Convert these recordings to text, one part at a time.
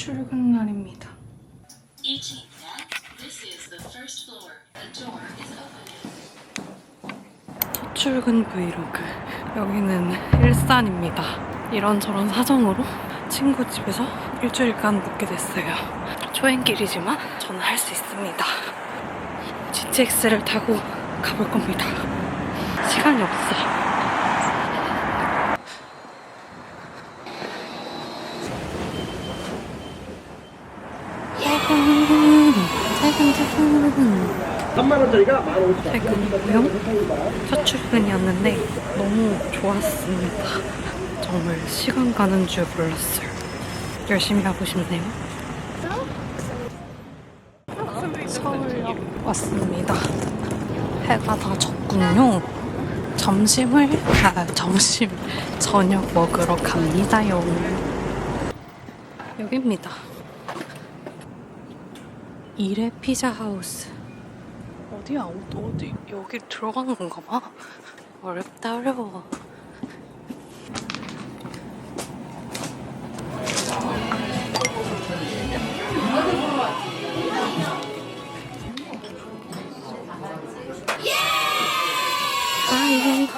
출근 날입니다. 첫 출근 브이로그. 여기는 일산입니다. 이런저런 사정으로 친구 집에서 일주일간 묵게 됐어요. 초행길이지만 저는 할 수 있습니다. GTX를 타고 가볼 겁니다. 시간이 없어. 퇴근, 퇴근, 퇴근. 3만원짜리가 15,000원. 퇴근이고요. 첫 출근이었는데 너무 좋았습니다. 정말 시간 가는 줄 몰랐어요. 열심히 하고 싶네요. 서울역 왔습니다. 해가 다 졌군요. 점심을 아 점심 저녁 먹으러 갑니다요. 여기입니다. 이레 피자 하우스. 어디야? 어- 어디? 여기 들어가는 건가 봐. 어렵다 어려워.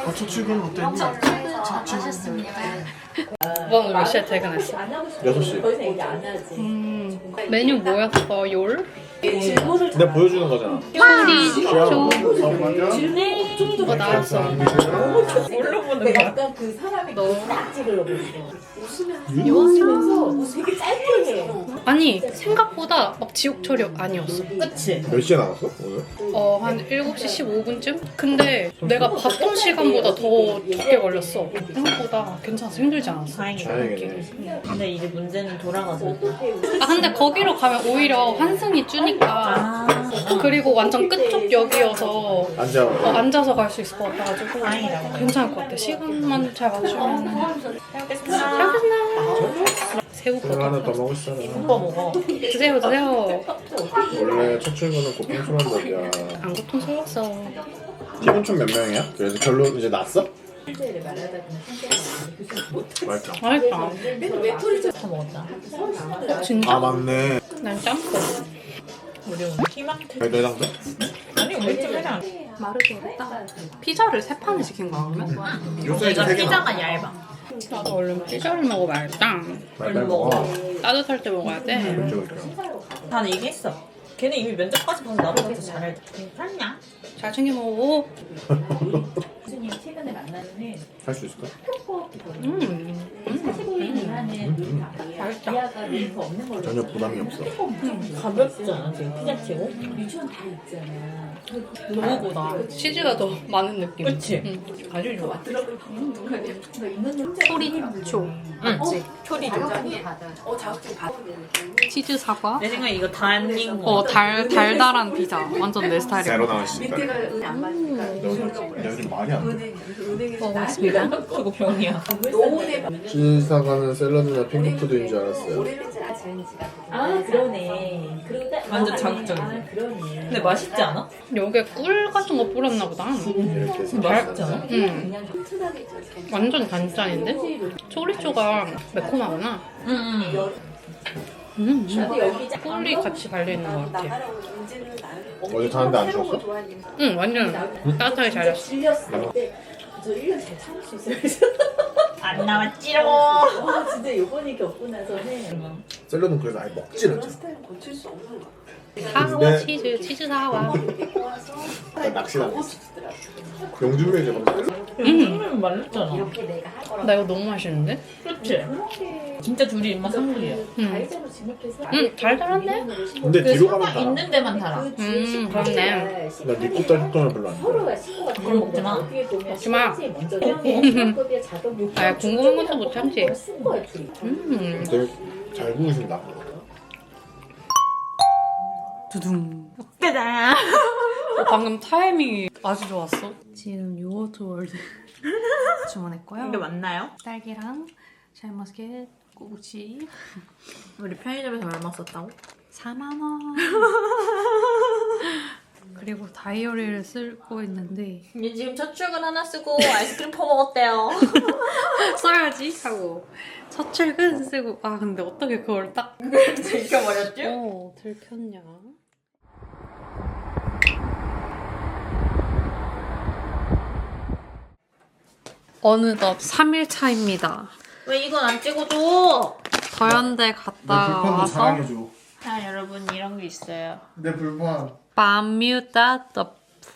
아, 첫 출근 어땠니? 오늘 몇 시에 퇴근했어? 6시. 음, 메뉴 뭐였어? 열? 내가 보여주는 거잖아. 요리 조. 어, 나왔어. 약간 그 사람이 딱 찍으려고 그랬어. 웃으면서 되게 짧게 해. 아니 생각보다 막 지옥철이 아니었어. 그치? 몇 시에 나갔어, 오늘? 어, 한 7시 15분쯤? 근데 내가 봤던 시간보다 더 적게 걸렸어. 생각보다 괜찮아서 힘들지 않았어. 다행이네. 근데 이제 문제는 돌아가서 아, 근데 거기로 가면 오히려 환승이 주니까. 그리고 완전 끝쪽 역이어서 앉아. 어, 앉아서 갈 수 있을 것 같아가지고 다행이다. 괜찮을 것 같아. 시간만 잘 맞추면. 잘 먹겠습니다. 새우버섯. 하나 더 먹을 사람. 오빠 먹어 드세요, 드세요. 원래 첫 출근은 고통스러운 법이야. 안 고통스러웠어. 팀은 총몇 명이야? 그래서 결론 이제 났어? 맛있다. 맛있다. 다 먹었다 어, 진짜? 아, 맞네. 난 짬뽕. 우리 오늘 왜 내장돼? 아니 우리 집 회장 마르게리따. 피자를 세 판을 시킨 거야, 그러면? 요 사이즈 내가 3개 피자가 얇아 나도 얼른 피자를 먹어봐야겠다. 빨리 먹어. 따뜻할 때 먹어야 돼. 그렇죠, 그렇죠. 나는 얘기했어 걔네 이미 면접까지 봐서 나보다 더 잘해 괜찮냐? 잘 챙겨 먹어. 교수님 최근에 만나는 할 수 있을까? 음. 45인 미만은 맛있다. 이하가 링크 없는 걸로 전혀 부담이 없어. 가볍지 않아 지금 피자치고? 유치원 다 있잖아. 너무보다 치즈가 더 많은 느낌. 그치? 응. 아주 좋아. 소리초. 응 초리죠 어 자극증 받아. 치즈 사과. 내 생각에 이거 다 익은 거 어, 달, 달달한 피자. 완전 내 스타일이야. 새로 나왔으니까. 밑에가 은안 맞으니까 너 요즘 말이 안 돼. 은행 은행에서 먹었습니다. 그거 병이야 노후대 치사가는 샐러드나 핑크푸드인 줄 알았어요. 지은 지가 아 그러네. 그리고 딱 완전 아, 자극적이지. 아 그러네. 근데 맛있지 않아? 여기에 꿀 같은 거 뿌렸나 보다. 이렇게 해서. 맛있지 않아? 응. 그냥 튼튼하게 좀 완전 단짠인데? 초리초가 매콤하구나. 응 응 음. 짜- 꿀이 같이 발려있는 것 같아. 어제 자는데 안 추웠어? 응, 완전 따뜻하게 잘 잤어. 근데 저 1년 잘 참을 수 있어요. 그래서 안 나왔지롱 와 진짜 요번이 겪고 나서는 샐러드는 그래서 아예 먹지는 않잖아. 스타일 고칠 수 없는 거. 사과 근데- 치즈, 치즈 사과. 이렇게 꼬아서 나 낚시를 안 했어. 싶더라고. 용준이 이제 막? 음 말렸잖아. 나 이거 너무 맛있는데? 그렇지? 진짜 둘이 입맛 상물이야 응, 달달한데? 근데 그 뒤로 가면 달아. 있는 데만 달아 그 음, 식구가 그렇네. 나 니코딸 효과를 별로 안. 서로가 식구가 그럼 먹지 마. 먹지 마. 아, 궁금한 것도 못 참지. 쓴 거야 둘이. 음. 되게 잘 구우신다. 두둥. 깨다 어, 방금 타이밍이 아주 좋았어. 지금 요거트 월드 주문했고요. 이게 맞나요? 딸기랑 샤인머스켓 꼬부치 우리 편의점에서 얼마 썼다고? 4만 원. 그리고 다이어리를 쓰고 있는데 얘 지금 첫 출근 하나 쓰고 아이스크림 퍼먹었대요. 써야지 하고 첫 출근 쓰고 아 근데 어떻게 그걸 딱 들켜버렸죠? 어, 들켰냐? 어느덧 3일 차입니다. 왜 이건 안 찍어줘? 더현대 갔다가 와서 자 여러분 이런 게 있어요. 내 불판. 바뮤다 The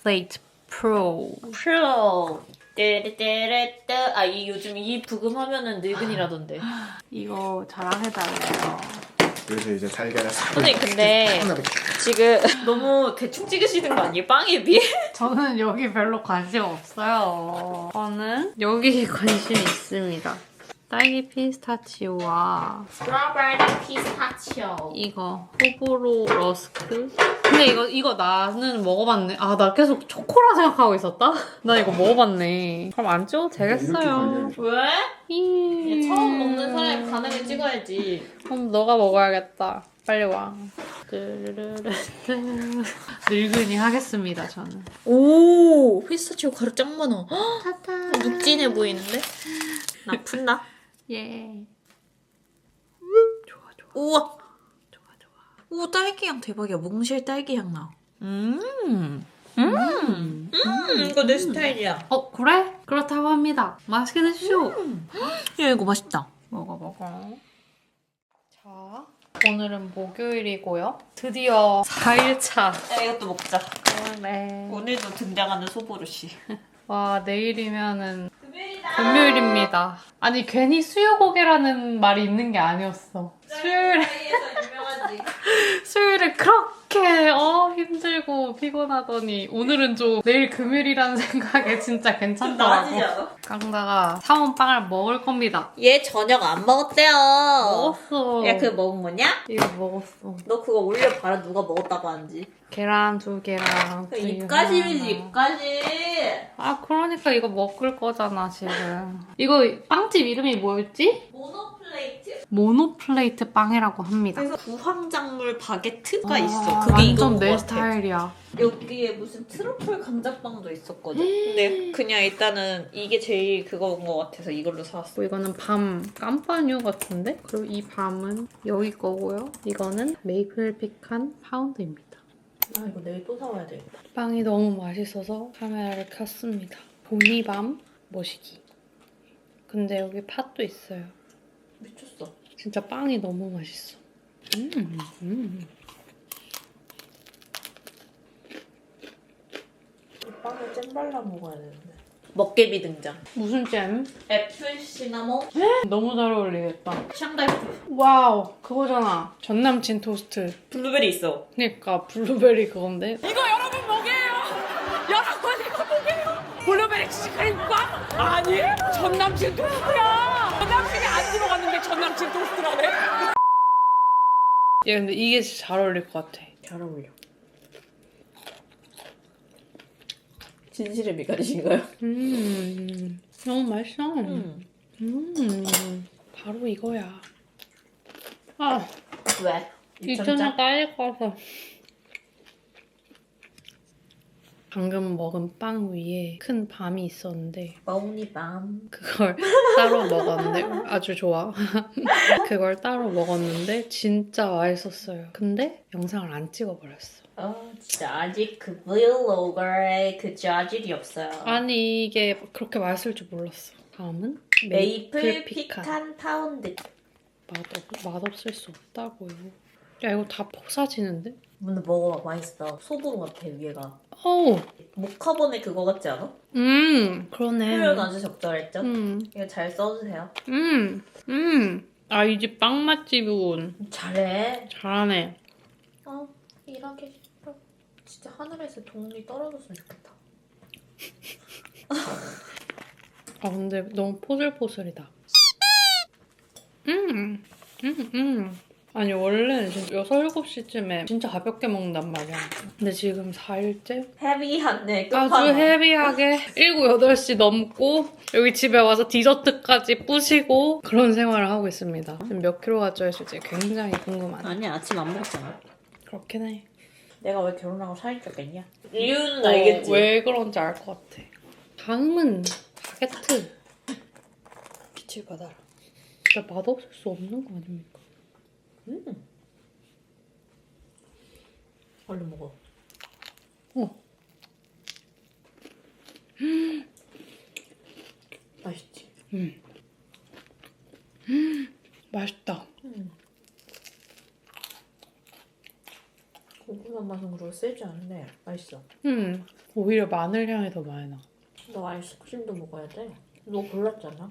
Plate Pro 프로 떼레떼레떼 아이 요즘 이 부금 하면은 늙은이라던데. 이거 자랑해달래요. 그래서 이제 달걀을 싹. 선생님 근데 하나로. 지금 너무 대충 찍으시는 거 아니에요? 빵에 비해? 저는 여기 별로 관심 없어요. 저는 여기 관심 있습니다. 딸기 피스타치오와 스트로베리 피스타치오. 이거 호불호 러스크. 근데 이거 이거 나는 먹어봤네. 아 나 계속 초코라 생각하고 있었다. 나 이거 먹어봤네. 그럼 안 찍어도 되겠어요. 이렇게 왜? 이... 얘 처음 먹는 사람이 반응을 찍어야지. 그럼 너가 먹어야겠다. 빨리 와. 늙은이 하겠습니다 저는. 오 피스타치오 가루 짱 많아. 눅진해 보이는데? 나 푼다. 예. 좋아 좋아 우와. 좋아 좋아. 오 딸기 향 대박이야. 몽실 딸기 향 나. 음. 음. 음. 이거 내 스타일이야. 어 그래? 그렇다고 합니다. 맛있게 드시오. 야 이거 맛있다. 먹어 먹어. 자 오늘은 목요일이고요. 드디어 4일차. 야 이것도 먹자. 네. 오늘도 등장하는 소보루 씨. 와 내일이면은 금요일입니다. 아니 괜히 수요고개라는 말이 있는 게 아니었어. 수요일에 유명하지. 수요일에 그렇게 어 힘들고 피곤하더니 오늘은 좀 내일 금요일이라는 생각에 진짜 괜찮더라고. 깡다가 사온 빵을 먹을 겁니다. 얘 저녁 안 먹었대요. 먹었어. 야 그거 먹은 거냐? 이거 먹었어. 너 그거 올려 봐라 누가 먹었다고 하는지. 계란 두 개랑 그 두유 입가심이지 하나. 입가심. 아 그러니까 이거 먹을 거잖아 지금. 이거 빵집 이름이 뭐였지? 모노 플레이트? 모노플레이트 빵이라고 합니다. 그래서 구황작물 바게트가 아, 있어. 그게 이건 내. 스타일이야. 여기에 무슨 트러플 감자빵도 있었거든. 근데 그냥 일단은 이게 제일 그거인 것 같아서 이걸로 사왔어. 그리고 이거는 밤 깜파뉴 같은데? 그리고 이 밤은 여기 거고요. 이거는 메이플 피칸 파운드입니다. 아 이거 내일 또 사와야 되겠다. 빵이 너무 맛있어서 카메라를 켰습니다. 보니밤 머시기. 근데 여기 팥도 있어요. 미쳤어. 진짜 빵이 너무 맛있어. 음, 음. 이 빵을 잼 발라 먹어야 되는데. 먹개비 등장. 무슨 잼? 애플 시나몬 너무 잘 어울리겠다. 샹달프. 와우, 그거잖아. 전 남친 토스트. 블루베리 있어. 그러니까 블루베리 그건데. 블루베리 치즈크림빵? 아니 전남친 토스트야 전남친이 안 들어갔는데 전 남친 토스트라네 얘 근데 이게 진짜 잘 어울릴 것 같아. 잘 어울려. 진실의 미간이신가요? 음, 너무 맛있어. 음. 음, 바로 이거야. 아, 왜? 이천원 까일 거서. 방금 먹은 빵 위에 큰 밤이 있었는데 마우니밤. 그걸 따로 먹었는데 아주 좋아. 그걸 따로 먹었는데 진짜 맛있었어요. 근데 영상을 안 찍어버렸어. 아 진짜 아직 그 브이로거에 그 자질이 없어요. 아니 이게 그렇게 맛있을 줄 몰랐어. 다음은 메이플 피칸 파운드. 맛없, 맛없을 수 없다고요. 야 이거 다 포사지는데? 근데 먹어봐 맛있어. 소보루 같아 위에가. 어우, 모카본의 그거 같지 않아? 음, 그러네. 표현 아주 적절했죠? 음, 이거 잘 써주세요. 음, 음. 아, 이 집 빵 맛집이군. 잘해. 잘하네. 어 일하기 싫어. 진짜 하늘에서 동물이 떨어졌으면 좋겠다. 아, 근데 너무 포슬포슬이다. 음, 음, 음. 아니, 원래는 지금 6, 7시쯤에 진짜 가볍게 먹는단 말이야. 근데 지금 4일째? 헤비한데 아주 헤비하게 7, 8시 넘고 여기 집에 와서 디저트까지 부시고 그런 생활을 하고 있습니다. 지금 몇 킬로가 쪄있을지 굉장히 궁금하네. 아니 아침 안 먹었잖아. 그렇긴 해. 내가 왜 결혼하고 사귄 척겠냐? 이유는 알겠지. 어, 왜 그런지 알 것 같아. 다음은 바게트. 빛을 받아라. 진짜 맛없을 수 없는 거 아닙니까? 얼른 먹어. 어. 맛있지? 맛있다. 고구마 맛은 그렇게 세지 않은데 맛있어. 음, 오히려 마늘 향이 더 많이 나. 너 아이스크림도 먹어야 돼. 너 골랐잖아.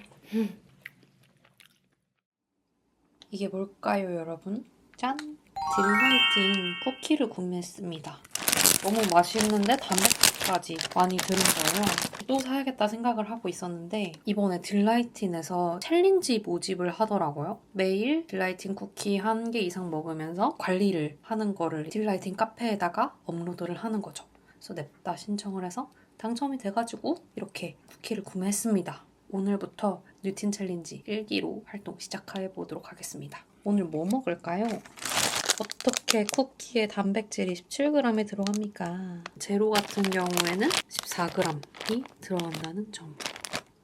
이게 뭘까요, 여러분? 짠! 딜라이팅 쿠키를 구매했습니다. 너무 맛있는데 단백질까지 많이 들은 거예요. 또 사야겠다 생각을 하고 있었는데 이번에 딜라이틴에서 챌린지 모집을 하더라고요. 매일 딜라이틴 쿠키 한 개 이상 먹으면서 관리를 하는 거를 딜라이틴 카페에다가 업로드를 하는 거죠. 그래서 냅다 신청을 해서 당첨이 돼가지고 이렇게 쿠키를 구매했습니다. 오늘부터 뉴틴 챌린지 1기로 활동 시작해 보도록 하겠습니다. 오늘 뭐 먹을까요? 어떻게 쿠키에 단백질이 17g이 들어갑니까? 제로 같은 경우에는 14g이 들어간다는 점.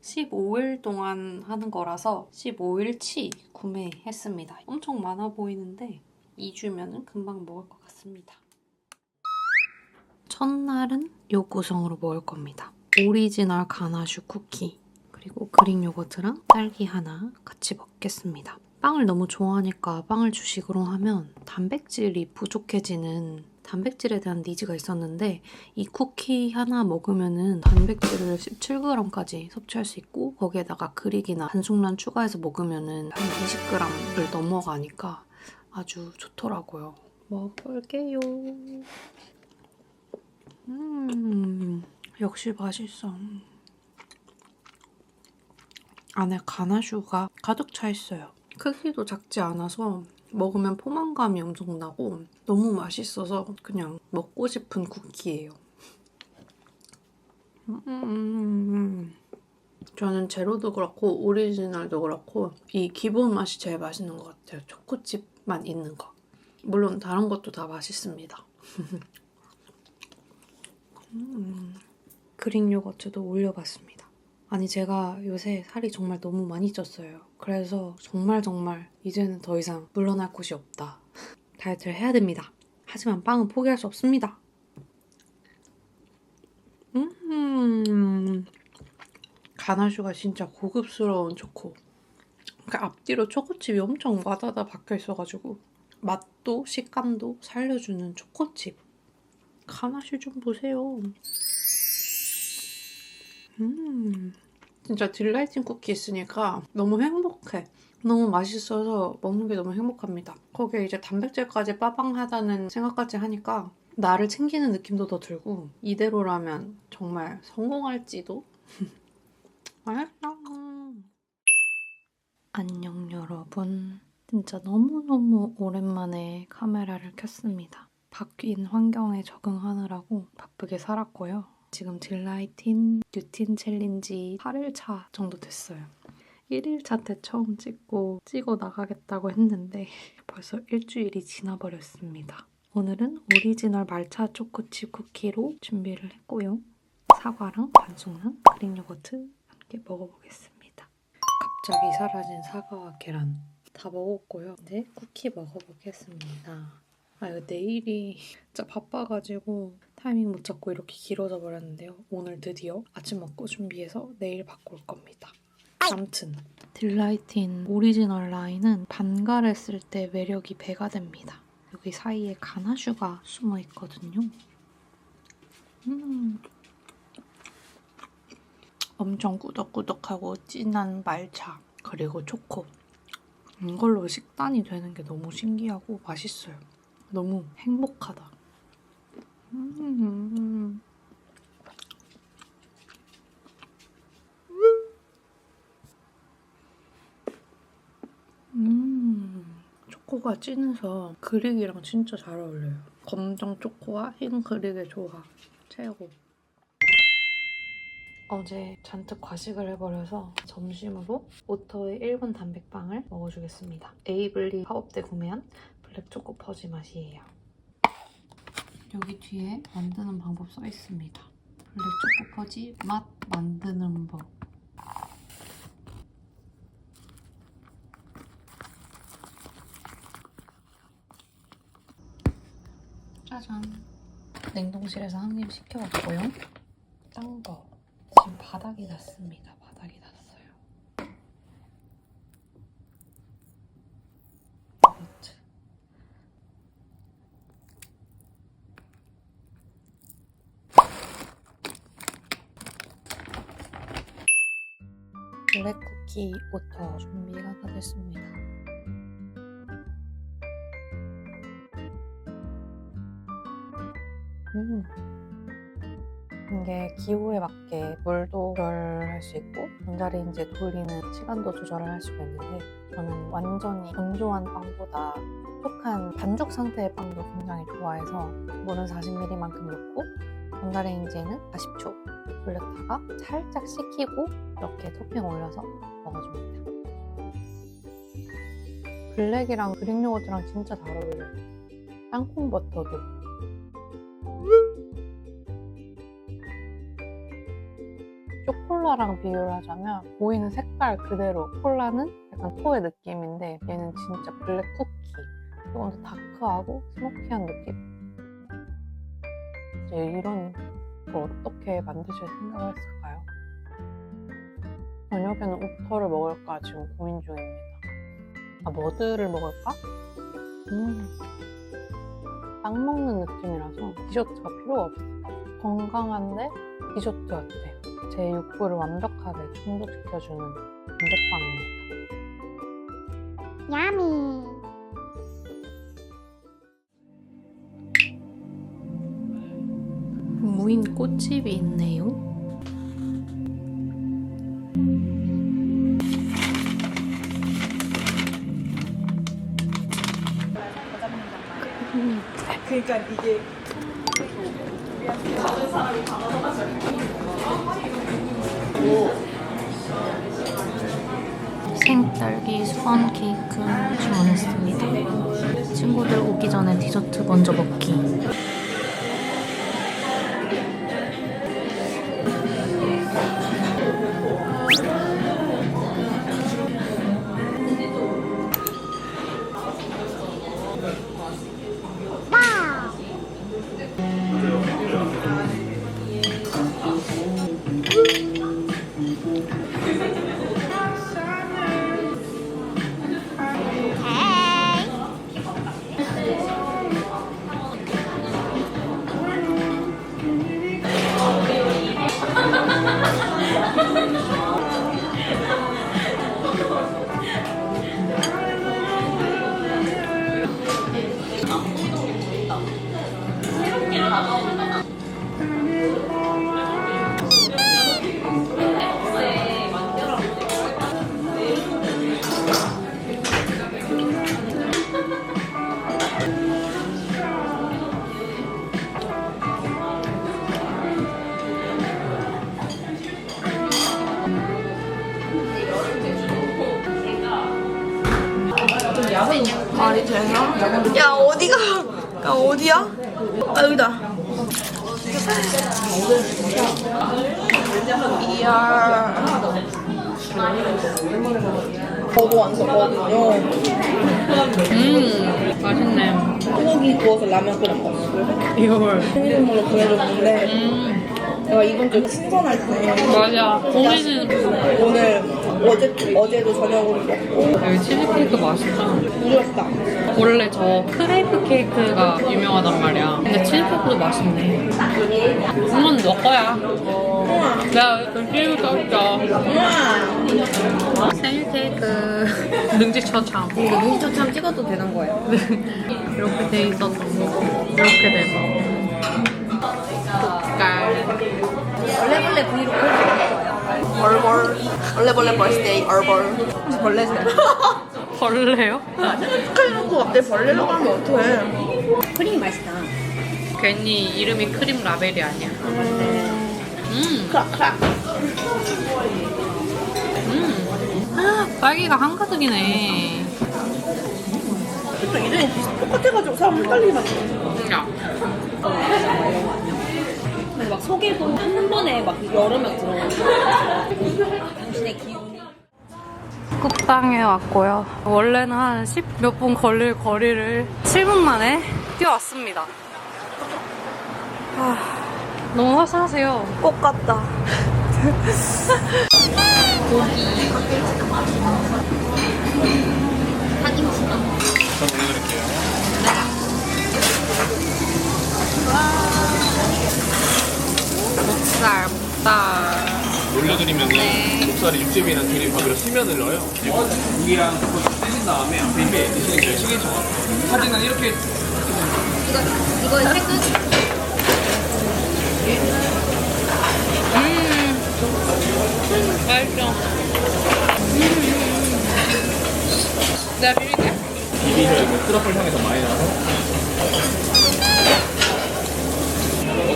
15일 동안 하는 거라서 15일치 구매했습니다. 엄청 많아 보이는데 2주면은 금방 먹을 것 같습니다. 첫날은 요 구성으로 먹을 겁니다. 오리지널 가나슈 쿠키 그리고 그릭 요거트랑 딸기 하나 같이 먹겠습니다. 빵을 너무 좋아하니까 빵을 주식으로 하면 단백질이 부족해지는 단백질에 대한 니즈가 있었는데 이 쿠키 하나 먹으면은 단백질을 17g까지 섭취할 수 있고 거기에다가 그릭이나 반숙란 추가해서 먹으면은 한 20g을 넘어가니까 아주 좋더라고요. 먹을게요. 음, 역시 맛있어. 안에 가나슈가 가득 차 있어요. 크기도 작지 않아서 먹으면 포만감이 엄청 나고 너무 맛있어서 그냥 먹고 싶은 쿠키예요. 음, 저는 제로도 그렇고 오리지널도 그렇고 이 기본 맛이 제일 맛있는 것 같아요. 초코칩만 있는 거. 물론 다른 것도 다 맛있습니다. 음, 그릭 요거트도 올려봤습니다. 아니 제가 요새 살이 정말 너무 많이 쪘어요. 그래서 정말 정말 이제는 더 이상 물러날 곳이 없다. 다이어트를 해야 됩니다. 하지만 빵은 포기할 수 없습니다. 음, 가나슈가 진짜 고급스러운 초코. 그 앞뒤로 초코칩이 엄청 와다다 박혀 있어가지고 맛도 식감도 살려주는 초코칩. 가나슈 좀 보세요. 음, 진짜 딜라이팅 쿠키 있으니까 너무 행복해. 너무 맛있어서 먹는 게 너무 행복합니다. 거기에 이제 단백질까지 빠방하다는 생각까지 하니까 나를 챙기는 느낌도 더 들고 이대로라면 정말 성공할지도. 맛있다. 안녕 여러분. 진짜 너무너무 오랜만에 카메라를 켰습니다. 바뀐 환경에 적응하느라고 바쁘게 살았고요. 지금 딜라이틴 뉴틴 챌린지 8일차 정도 됐어요. 1일차 때 처음 찍고 찍어 나가겠다고 했는데 벌써 일주일이 지나버렸습니다. 오늘은 오리지널 말차 초코칩 쿠키로 준비를 했고요. 사과랑 반숙란 그릭 요거트 함께 먹어보겠습니다. 갑자기 사라진 사과와 계란 다 먹었고요. 이제 쿠키 먹어보겠습니다. 아 이거 내일이 진짜 바빠가지고 타이밍 못 잡고 이렇게 길어져 버렸는데요. 오늘 드디어 아침 먹고 준비해서 내일 바꿀 겁니다. 암튼 딜라이틴 오리지널 라인은 반갈했을 때 매력이 배가 됩니다. 여기 사이에 가나슈가 숨어 있거든요. 음. 엄청 꾸덕꾸덕하고 진한 말차 그리고 초코 이걸로 식단이 되는 게 너무 신기하고 맛있어요. 너무 행복하다. 음. 음. 초코가 진해서 그릭이랑 진짜 잘 어울려요. 검정 초코와 흰 그릭의 조합. 최고. 어제 잔뜩 과식을 해버려서 점심으로 오터의 1분 단백빵을 먹어주겠습니다. 에이블리 팝업 때 구매한 블랙 초코 퍼지 맛이에요. 여기 뒤에 만드는 방법 써 있습니다. 블랙 초코 퍼지 맛 만드는 법. 짜잔. 냉동실에서 한 입 시켜왔고요. 딴 거. 지금 바닥이 났습니다. 바닥이 났어요. 요거트. 블랙 쿠키부터 준비가 다 됐습니다. 음. 이게 기호에 맞게 물도 조절할 수 있고 전자레인지에 돌리는 시간도 조절을 할 수가 있는데 저는 완전히 건조한 빵보다 촉촉한 반죽 상태의 빵도 굉장히 좋아해서 물은 40ml만큼 넣고 전자레인지에는 40초 돌렸다가 살짝 식히고 이렇게 토핑 올려서 먹어줍니다. 블랙이랑 그릭 요거트랑 진짜 잘 어울려요. 땅콩 버터도 초콜라랑 비교를 하자면 보이는 색깔 그대로 콜라는 약간 토의 느낌인데 얘는 진짜 블랙 쿠키 조금 더 다크하고 스모키한 느낌 이제 이런 걸 어떻게 만드실 생각을 했을까요? 저녁에는 옥터를 먹을까 지금 고민 중입니다 아 머드를 먹을까? 음, 빵 먹는 느낌이라서 디저트가 필요가 없어요 건강한데 디저트 같아요 제 욕구를 완벽하게 충족시켜주는 단백빵입니다. 야미. 무인 꽃집이 있네요. 그러니까 이게 생딸기 스펀 케이크 주문했습니다. 친구들 오기 전에 디저트 먼저 먹기. 되나? 야 어디가? 야 어디야? 아 여기다. 이야. 저도 안 썼거든요. 음, 맛있네. 소고기 구워서 라면 끓인 거. 이걸. 생일 선물로 보내줬는데 음, 내가 이번 주에 신선할 때 맞아. 고민은 오늘 어제 어제도 저녁으로 먹고 여기 치즈케이크 맛있다. 부럽다. 원래 저 크레이프 케이크가 유명하단 말이야. 근데 치즈케이크도 맛있네. 한번 너 거야. 우와 내가 열심히 깎자. 우와. 생일 케이크. 능지처참. 이거 눈초참 찍어도 되는 거예요? 이렇게 돼 있어서 이렇게 돼서. 색깔. 얼레벌레 브이로그 해주는 거예요. 얼벌. 얼레벌레 버스데이 얼벌. 벌레세요. 벌레요? 축하해놓고 갑자기 벌레라고 하면 어떡해. 크림 맛있다. 괜히 이름이 크림 라벨이 아니야. 음, 크락 크락. 음. 아, 딸기가 한가득이네. 또 이름이 비슷 똑같아가지고 사람 헷갈리면 야, 거 막? 근데 막 소개본 한 번에 막 여러 명 들어오고 당신의 기운이 국당에 왔고요. 원래는 한 10 몇 분 걸릴 거리를 7분 만에 뛰어왔습니다. 아, 너무 화사하세요. 꽃 같다. 목살, 목살. 올려드리면 목살에 육즙이랑 밥으로 수면을 넣어요. 그리고 고기랑 그거 떼신 다음에 앞에 드시는 게 시계처럼 사진은 이렇게 맛있어. 내가 비빌게. 비비셔야 그 트러플 향이 더 많이 나서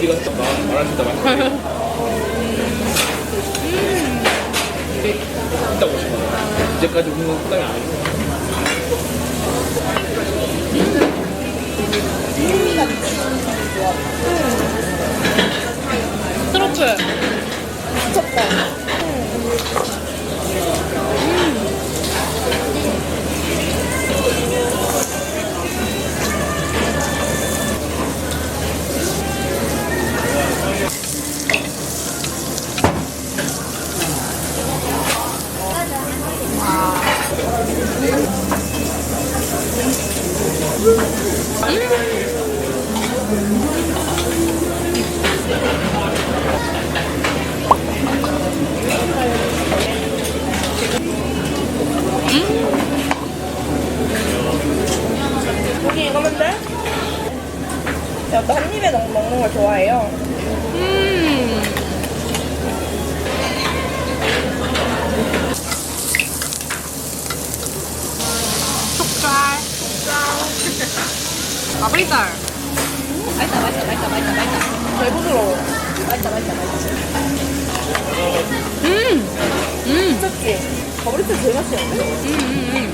어디 가서 말- 말할 수 있다 말씀 이따 오시면 이제까지 먹는 식당이 아니고. 트러플. 고기 가브리살. 맛있다 맛있다 맛있다 맛있다 맛있다 잘 부드러워. 맛있다 맛있다 맛있다 미쳤지? 버블리트 제일 맛있는데?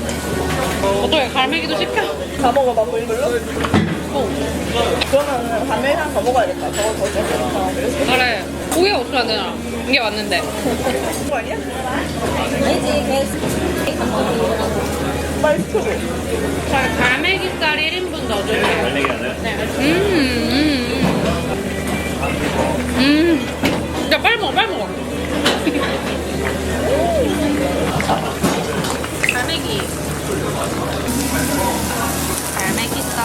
어떻게 갈매기도 시켜? 다 먹어봐, 물글로? 그러면 감면이랑 더 먹어야겠다. 저거 더 좋아서. 그래. 고기가 없으면 안 되잖아. 이게 맞는데. 그거 아니야? 아니지 걔 시켜줘. 자, 갈매기살 1인분 넣어줄게요. 갈매기 하나요? 네. 음, 음. 음. 야, 빨리 먹어, 빨리 먹어. 갈매기. 갈매기살.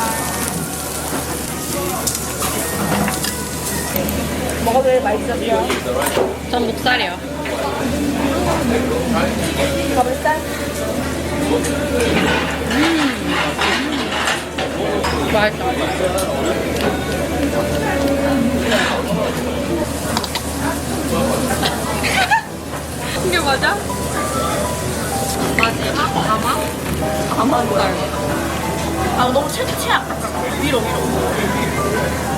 뭐가 제일 맛있었어? 전 목살이요. 버블살? 맛있다. 이게 맞아? 마지막 가마? 가마살. 아, 너무 채채 아깝다. 위로, 위로.